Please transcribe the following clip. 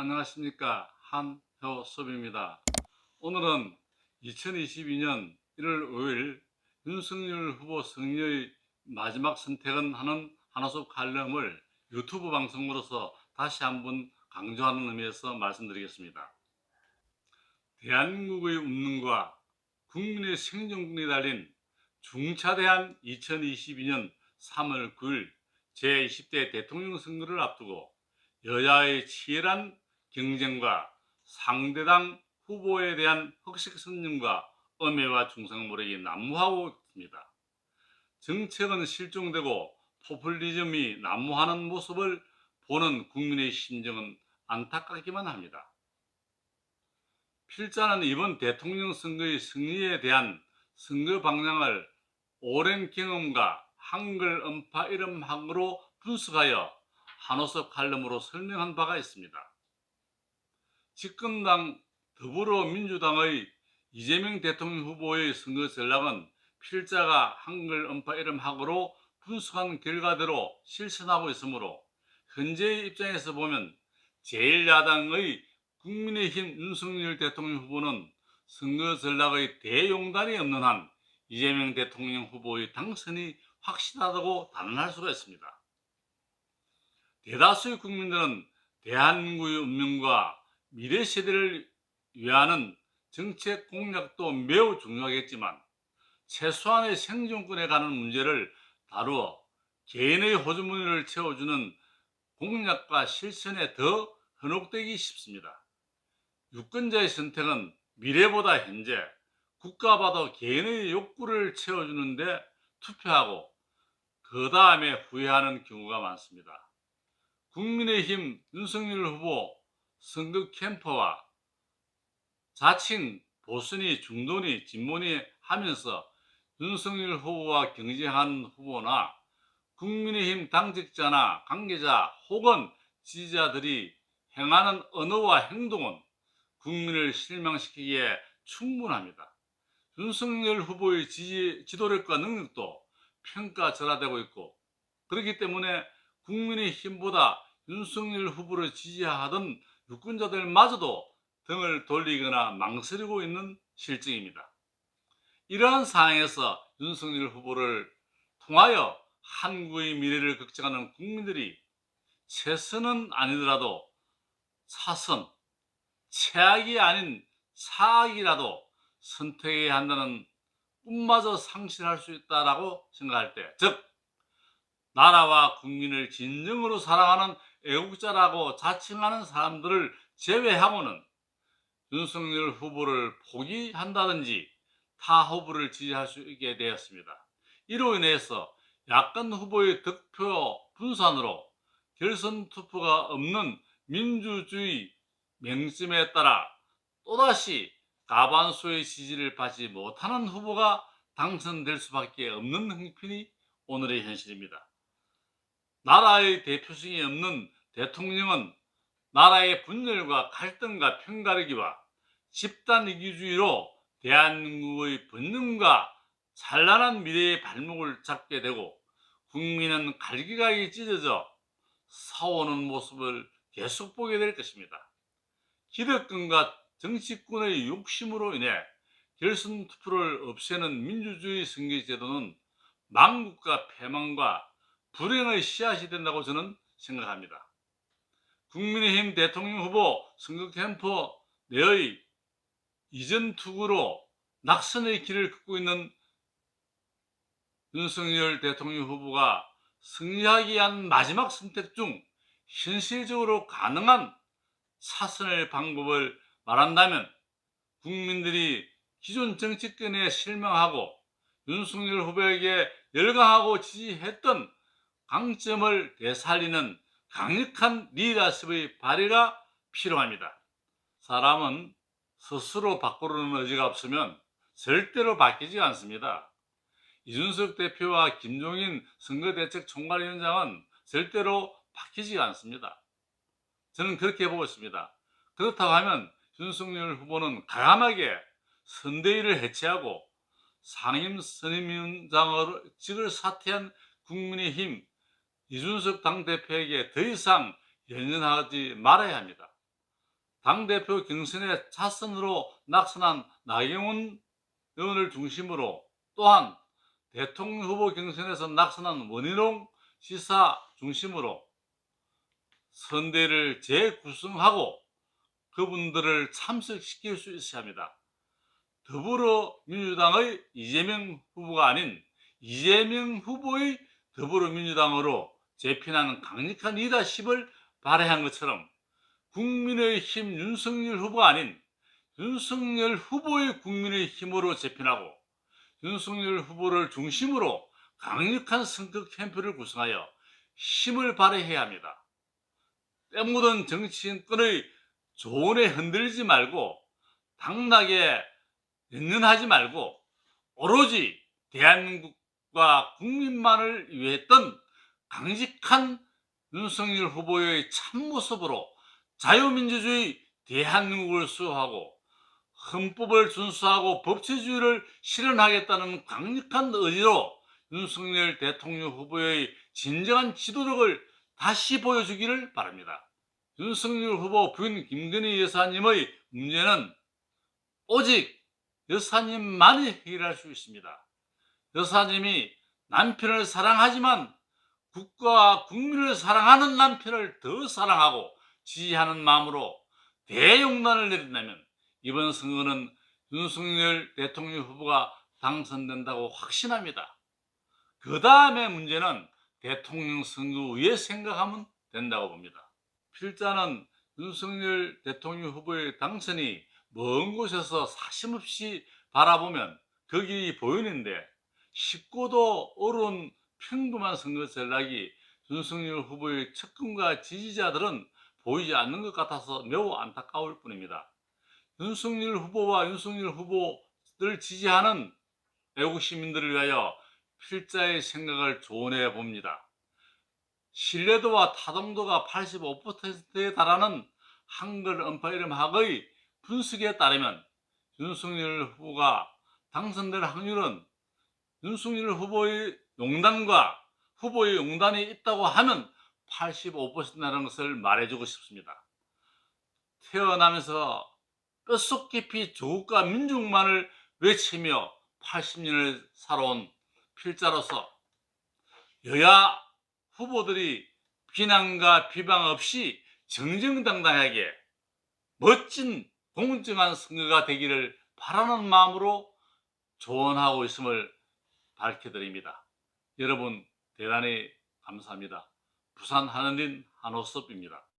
안녕하십니까 한효섭입니다. 오늘은 2022년 1월 5일 윤석열 후보 승리의 마지막 선택은 하는 한화섭 칼럼을 유튜브 방송으로서 다시 한번 강조하는 의미에서 말씀드리겠습니다. 대한민국의 운명과 국민의 생존권이 달린 중차대한 2022년 3월 9일 제20대 대통령 선거를 앞두고 여야의 치열한 경쟁과 상대당 후보에 대한 흑색 선전과 엄해와 중상 모략이 난무하고 있습니다. 정책은 실종되고 포퓰리즘이 난무하는 모습을 보는 국민의 심정은 안타깝기만 합니다. 필자는 이번 대통령 선거의 승리에 대한 선거 방향을 오랜 경험과 한글 음파 이름학으로 분석하여 한호섭 칼럼으로 설명한 바가 있습니다. 집권당 더불어민주당의 이재명 대통령 후보의 선거 전략은 필자가 한글 음파 이름학으로 분석한 결과대로 실천하고 있으므로 현재의 입장에서 보면 제1야당의 국민의힘 윤석열 대통령 후보는 선거 전략의 대용단이 없는 한 이재명 대통령 후보의 당선이 확실하다고 단언할 수가 있습니다. 대다수의 국민들은 대한민국의 운명과 미래 세대를 위하는 정책 공약도 매우 중요하겠지만 최소한의 생존권에 관한 문제를 다루어 개인의 호주머니를 채워주는 공약과 실천에 더 현혹되기 쉽습니다. 유권자의 선택은 미래보다 현재, 국가보다 개인의 욕구를 채워주는데 투표하고 그 다음에 후회하는 경우가 많습니다. 국민의힘 윤석열 후보 선거 캠프와 자칭 보선이 중도니 진보니 하면서 윤석열 후보와 경쟁하는 후보나 국민의힘 당직자나 관계자 혹은 지지자들이 행하는 언어와 행동은 국민을 실망시키기에 충분합니다. 윤석열 후보의 지지, 지도력과 능력도 평가절하되고 있고 그렇기 때문에 국민의힘보다 윤석열 후보를 지지하던 유권자들마저도 등을 돌리거나 망설이고 있는 실정입니다. 이러한 상황에서 윤석열 후보를 통하여 한국의 미래를 걱정하는 국민들이 최선은 아니더라도 차선, 최악이 아닌 사악이라도 선택해야 한다는 꿈마저 상실할 수 있다라고 생각할 때, 즉 나라와 국민을 진정으로 사랑하는 애국자라고 자칭하는 사람들을 제외하고는 윤석열 후보를 포기한다든지 타 후보를 지지할 수 있게 되었습니다. 이로 인해서 야권 후보의 득표 분산으로 결선 투표가 없는 민주주의 맹점에 따라 또다시 가반수의 지지를 받지 못하는 후보가 당선될 수밖에 없는 형편이 오늘의 현실입니다. 나라의 대표성이 없는 대통령은 나라의 분열과 갈등과 편가르기와 집단 이기주의로 대한민국의 번능과 찬란한 미래의 발목을 잡게 되고 국민은 갈기갈기 찢어져 사오는 모습을 계속 보게 될 것입니다. 기득권과 정치권의 욕심으로 인해 결선 투표를 없애는 민주주의 선거제도는 망국과 패망과 불행의 씨앗이 된다고 저는 생각합니다. 국민의힘 대통령 후보 선거 캠프 내의 이전 투구로 낙선의 길을 걷고 있는 윤석열 대통령 후보가 승리하기 위한 마지막 선택 중 현실적으로 가능한 차선의 방법을 말한다면 국민들이 기존 정치권에 실망하고 윤석열 후보에게 열광하고 지지했던 강점을 되살리는 강력한 리더십의 발휘가 필요합니다. 사람은 스스로 바꾸려는 의지가 없으면 절대로 바뀌지 않습니다. 이준석 대표와 김종인 선거대책 총괄위원장은 절대로 바뀌지 않습니다. 저는 그렇게 보고 있습니다. 그렇다고 하면 윤석열 후보는 강함하게 선대위를 해체하고 상임 선임위원장직을 사퇴한 국민의힘 이준석 당대표에게 더 이상 연연하지 말아야 합니다. 당대표 경선에 차선으로 낙선한 나경원 의원을 중심으로 또한 대통령 후보 경선에서 낙선한 원희룡 지사 중심으로 선대를 재구성하고 그분들을 참석시킬 수 있어야 합니다. 더불어민주당의 이재명 후보가 아닌 이재명 후보의 더불어민주당으로 재편하는 강력한 리더십을 발휘한 것처럼 국민의힘 윤석열 후보가 아닌 윤석열 후보의 국민의힘으로 재편하고 윤석열 후보를 중심으로 강력한 선거 캠프를 구성하여 힘을 발휘해야 합니다. 때 묻은 정치인권의 조언에 흔들리지 말고 당락에 연연하지 말고 오로지 대한민국과 국민만을 위했던 강직한 윤석열 후보의 참모습으로 자유민주주의 대한민국을 수호하고 헌법을 준수하고 법치주의를 실현하겠다는 강력한 의지로 윤석열 대통령 후보의 진정한 지도력을 다시 보여주기를 바랍니다. 윤석열 후보 부인 김건희 여사님의 문제는 오직 여사님만이 해결할 수 있습니다. 여사님이 남편을 사랑하지만 국가와 국민을 사랑하는 남편을 더 사랑하고 지지하는 마음으로 대용단을 내린다면 이번 선거는 윤석열 대통령 후보가 당선된다고 확신합니다. 그 다음에 문제는 대통령 선거 위에 생각하면 된다고 봅니다. 필자는 윤석열 대통령 후보의 당선이 먼 곳에서 사심없이 바라보면 그 길이 보이는데 쉽고도 어려운 평범한 선거 전략이 윤석열 후보의 측근과 지지자들은 보이지 않는 것 같아서 매우 안타까울 뿐입니다. 윤석열 후보와 윤석열 후보를 지지하는 애국 시민들을 위하여 필자의 생각을 조언해 봅니다. 신뢰도와 타동도가 85%에 달하는 한글 언파 이름학의 분석에 따르면 윤석열 후보가 당선될 확률은 윤석열 후보의 용단과 후보의 용단이 있다고 하면 85%라는 것을 말해주고 싶습니다. 태어나면서 뼛속 깊이 조국과 민족만을 외치며 80년을 살아온 필자로서 여야 후보들이 비난과 비방 없이 정정당당하게 멋진 공정한 선거가 되기를 바라는 마음으로 조언하고 있음을 밝혀드립니다. 여러분 대단히 감사합니다. 부산 하늘인 한호섭입니다.